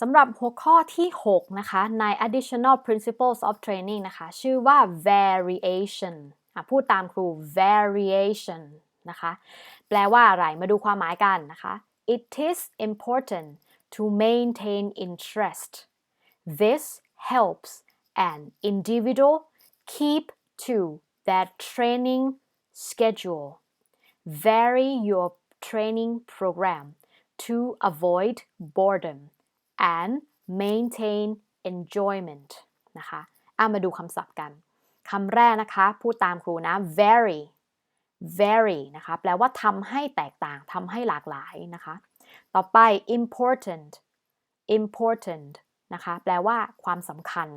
สำหรับหัวข้อที่ 6 นะคะ ใน additional principles of training นะคะ ชื่อว่า variation อะพูดตามครู variation นะคะ แปลว่าอะไร มาดูความหมายกันนะคะ it is important to maintain interest this helps an individual keep to that training schedule vary your training program to avoid boredom and maintain enjoyment นะคะเอามาดูคำศัพท์กันคำแรกนะคะพูดตามครูนะ vary vary นะคะแปลว่าทำให้แตกต่างทำให้หลากหลายนะคะ ต่อไป important important นะคะแปลว่าความสำคัญ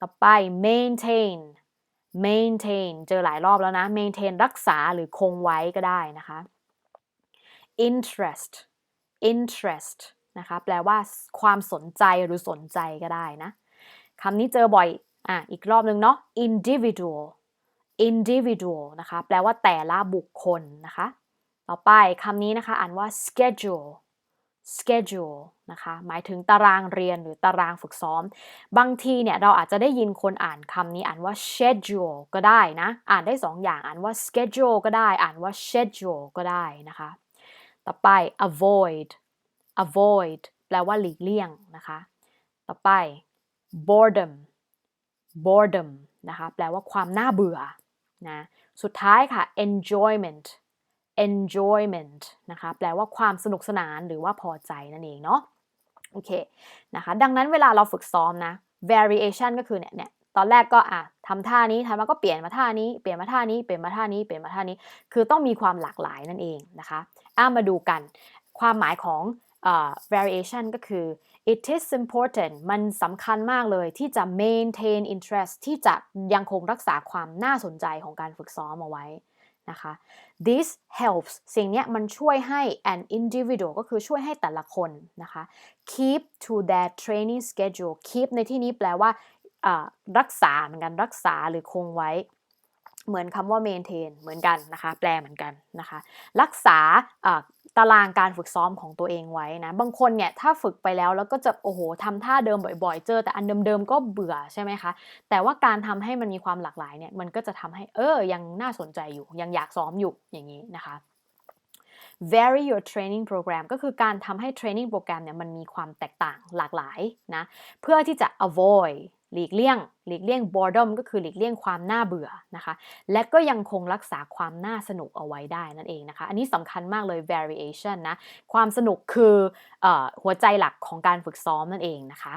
ต่อไป maintain maintain เจอหลายรอบแล้วนะ maintain รักษาหรือคงไว้ก็ได้นะคะ interest interest นะคะแปลว่าความสนใจหรือสนใจก็ได้นะคำนี้เจอบ่อยอะอีกรอบหนึ่งเนาะ individual individual นะคะ แปลว่าแต่ละบุคคลนะคะ ต่อไปคำนี้นะคะ อ่านว่า schedule schedule นะคะ หมายถึงตารางเรียนหรือตารางฝึกซ้อม บางทีเนี่ยเราอาจจะได้ยินคนอ่านคำนี้อ่านว่า schedule ก็ได้นะ อ่านได้สองอย่างอ่านว่า schedule ก็ได้ อ่านว่า schedule ก็ได้นะคะ ต่อไป avoid avoid แปลว่าหลีกเลี่ยงนะคะ ต่อไป boredom boredom นะคะแปลว่าความน่าเบื่อนะสุดท้ายค่ะ enjoyment enjoyment นะคะแปลว่าความสนุกสนานหรือว่าพอใจนั่นเองเนาะโอเคนะคะดังนั้นเวลาเราฝึกซ้อมนะ variation ก็คือเนี่ยเนี่ยตอนแรกก็อะทำท่านี้ทำมาก็เปลี่ยนมาท่านี้เปลี่ยนมาท่านี้เปลี่ยนมาท่านี้เปลี่ยนมาท่านี้ คือต้องมีความหลากหลายนั่นเองนะคะอะมาดูกัน ความหมายของ variation ก็คือ it is important มันสำคัญมากเลยที่จะ maintain interest ที่จะยังคงรักษาความน่าสนใจของการฝึกซ้อมเอาไว้นะคะ this helps สิ่งนี้มันช่วยให้ an individual ก็คือช่วยให้แต่ละคนนะคะ keep to their training schedule keep ในที่นี้แปลว่ารักษาเหมือนกันรักษาหรือคงไว้ เหมือนคำว่า maintain เหมือนกันนะคะ แปลเหมือนกันนะคะ รักษา ตารางการฝึกซ้อมของตัวเองไว้นะ บางคนเนี่ยถ้าฝึกไปแล้วแล้วก็จะโอ้โหทำท่าเดิมบ่อย ๆ เจอแต่อันเดิมๆก็เบื่อใช่ไหมคะ แต่ว่าการทำให้มันมีความหลากหลายเนี่ยมันก็จะทำให้เออยังน่าสนใจอยู่ ยังอยากซ้อมอยู่อย่างนี้นะคะ vary your training program ก็คือการทำให้ training โปรแกรมเนี่ยมันมีความแตกต่างหลากหลายนะเพื่อที่จะ avoid หลีกเลี่ยง หลีกเลี่ยง boredom ก็คือหลีกเลี่ยงความน่าเบื่อนะคะ และก็ยังคงรักษาความน่าสนุกเอาไว้ได้นั่นเองนะคะ อันนี้สำคัญมากเลย variation นะ ความสนุกคืออหัวใจหลักของการฝึกซ้อมนั่นเองนะคะ